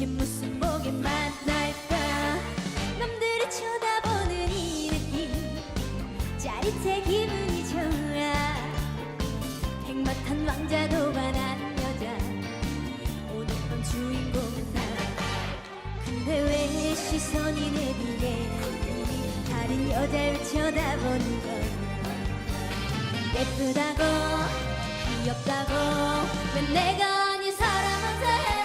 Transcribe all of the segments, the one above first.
도대체 무슨 복에 만날까. 남들이 쳐다보는 이 느낌 짜릿해 기분이 좋아. 행복한 왕자도 반한 여자 오늘 밤 주인공은 나. 근데 왜 시선이 내리게 다른 여자를 쳐다보는 걸? 예쁘다고 귀엽다고 왜 내가 아닌 사람한테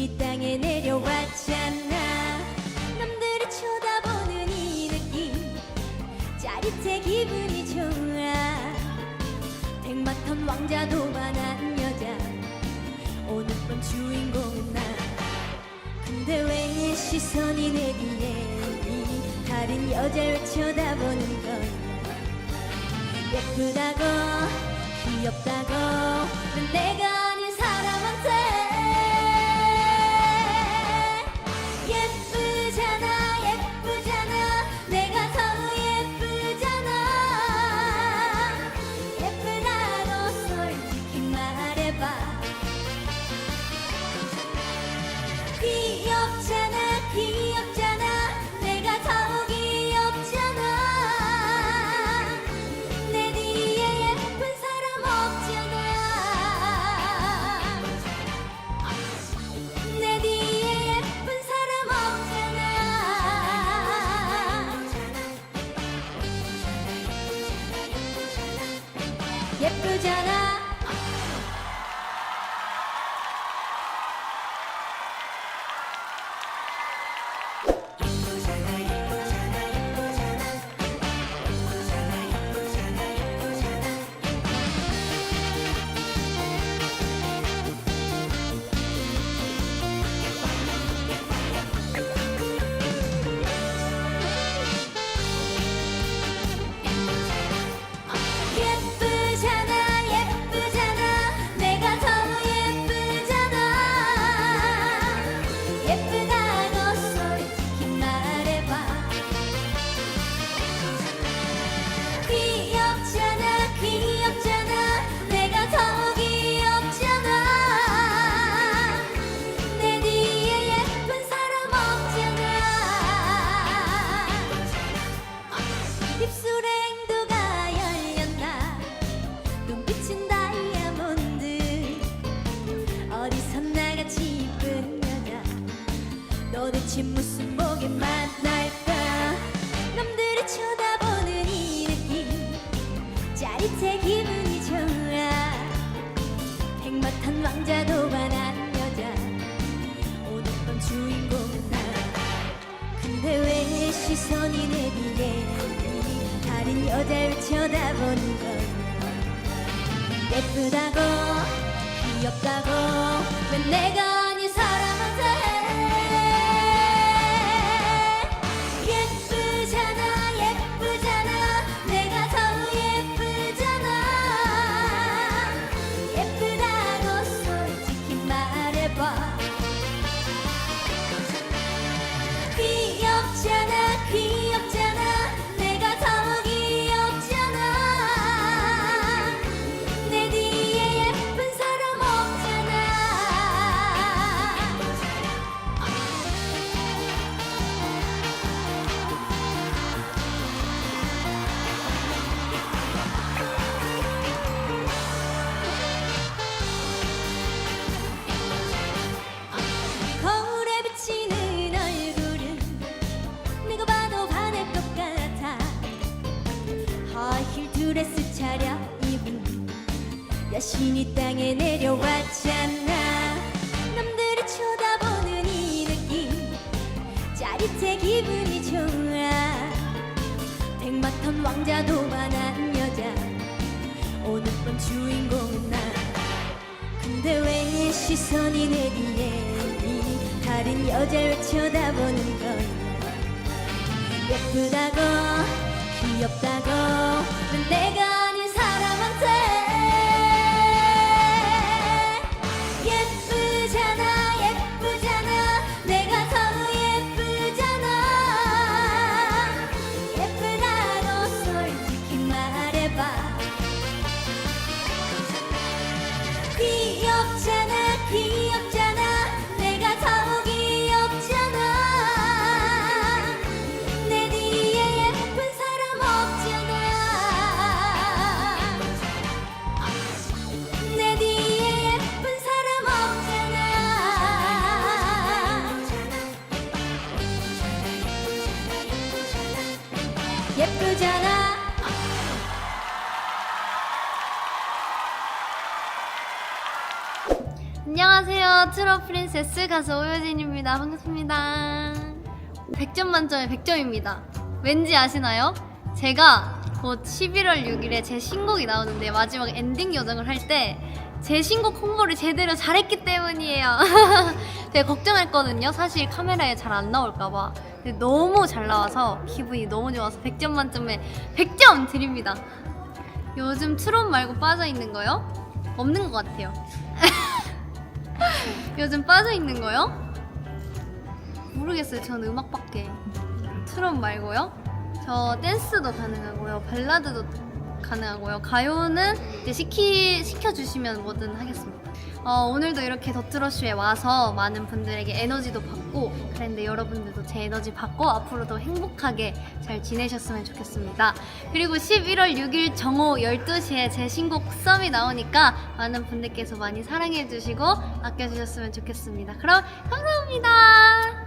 이 땅에 내려왔잖아. 남들이 쳐다보는 이 느낌 짜릿해 기분이 좋아. 백마탄 왕자도 반한 여자 오늘 밤 주인공은 나 근데 왜 시선이 내리네 다른 여자를 쳐다보는 걸? 예쁘다고 귀엽다고 왜 내가 예쁘잖아 도대체 무슨 복에 만날까? 남들이 쳐다보는 이 느낌. 짜릿해 기분이 좋아. 백마탄 왕자도 반한 여자. 오늘 밤 주인공은 나 근데 왜 시선이 내리게 다른 여자를 쳐다보는 걸? 예쁘다고 귀엽다고. 왜 내가 아닌 사람한테 신이 땅에 내려왔잖아. 남들이 쳐다보는 이 느낌. 짜릿해 기분이 좋아. 백마탄 왕자도 반한 여자. 오늘 밤 주인공은 나. 근데 왜 시선이 내 뒤에 있니? 다른 여자를 쳐다보는 거야 예쁘다고 귀엽다고. 난 내가 예쁘잖아 안녕하세요. 트롯 프린세스 가수 오효진입니다. 반갑습니다. 100점 만점에 100점입니다. 왠지 아시나요? 제가 곧 11월 6일에 제 신곡이 나오는데 마지막 엔딩 요정을 할때 제 신곡 홍보를 제대로 잘했기 때문이에요. 되게 걱정했거든요. 사실 카메라에 잘 안 나올까봐. 근데 너무 잘 나와서 기분이 너무 좋아서 100점 만점에 100점 드립니다. 요즘 트롯 말고 빠져 있는 거요? 없는 것 같아요. 요즘 빠져 있는 거요? 모르겠어요. 저는 음악밖에 트롯 말고요. 저 댄스도 가능하고요. 발라드도 가능하고요. 가요는 이제 시키 시켜 주시면 뭐든 하겠습니다. 어, 오늘도 이렇게 더트러쉬에 와서 많은 분들에게 에너지도 받고 그랬는데 여러분들도 제 에너지 받고 앞으로도 행복하게 잘 지내셨으면 좋겠습니다. 그리고 11월 6일 정오 12시에 제 신곡 썸이 나오니까 많은 분들께서 많이 사랑해 주시고 아껴 주셨으면 좋겠습니다. 그럼 감사합니다.